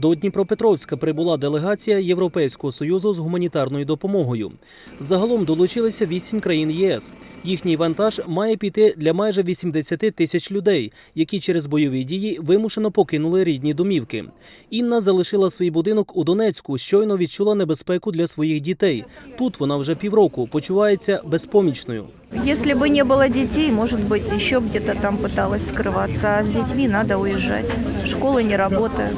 До Дніпропетровська прибула делегація Європейського союзу з гуманітарною допомогою. Загалом долучилися вісім країн ЄС. Їхній вантаж має піти для майже 80 тисяч людей, які через бойові дії вимушено покинули рідні домівки. Інна залишила свій будинок у Донецьку, щойно відчула небезпеку для своїх дітей. Тут вона вже півроку почувається безпомічною. Если бы не было детей, может быть, еще где-то там пыталась скрываться. А с детьми надо уезжать. Школы не работают.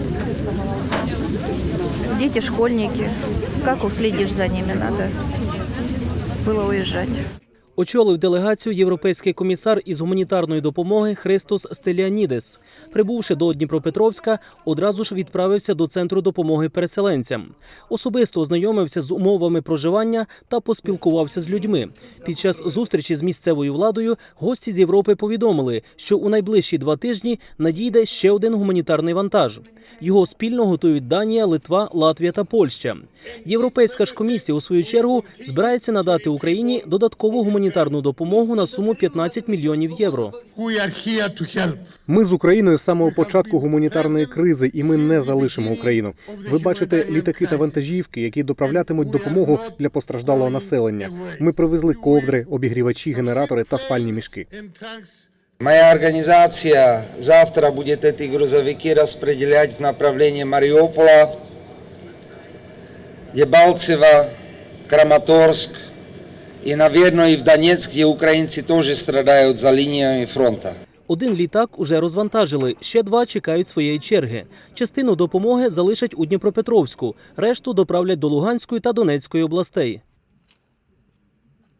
Дети школьники. Как уследишь за ними? Надо было уезжать. Очолив делегацію європейський комісар із гуманітарної допомоги Христос Стеліанідес. Прибувши до Дніпропетровська, одразу ж відправився до центру допомоги переселенцям. Особисто ознайомився з умовами проживання та поспілкувався з людьми. Під час зустрічі з місцевою владою гості з Європи повідомили, що у найближчі два тижні надійде ще один гуманітарний вантаж. Його спільно готують Данія, Литва, Латвія та Польща. Європейська ж комісія у свою чергу збирається надати Україні додаткову гуманітарну допомогу на суму 15 мільйонів євро. Ми з Україною з самого початку гуманітарної кризи, і ми не залишимо Україну. Ви бачите літаки та вантажівки, які доправлятимуть допомогу для постраждалого населення. Ми привезли ковдри, обігрівачі, генератори та спальні мішки. Моя организация завтра будет эти грузовики распределять в направлении Мариуполя, Дебалцево, Краматорск и, наверное, и в Донецькій українці украинцы тоже страдают за лініями фронта. Один літак уже розвантажили, ще два чекають своєї черги. Частину допомоги залишать у Дніпропетровську, решту доправлять до Луганської та Донецької областей.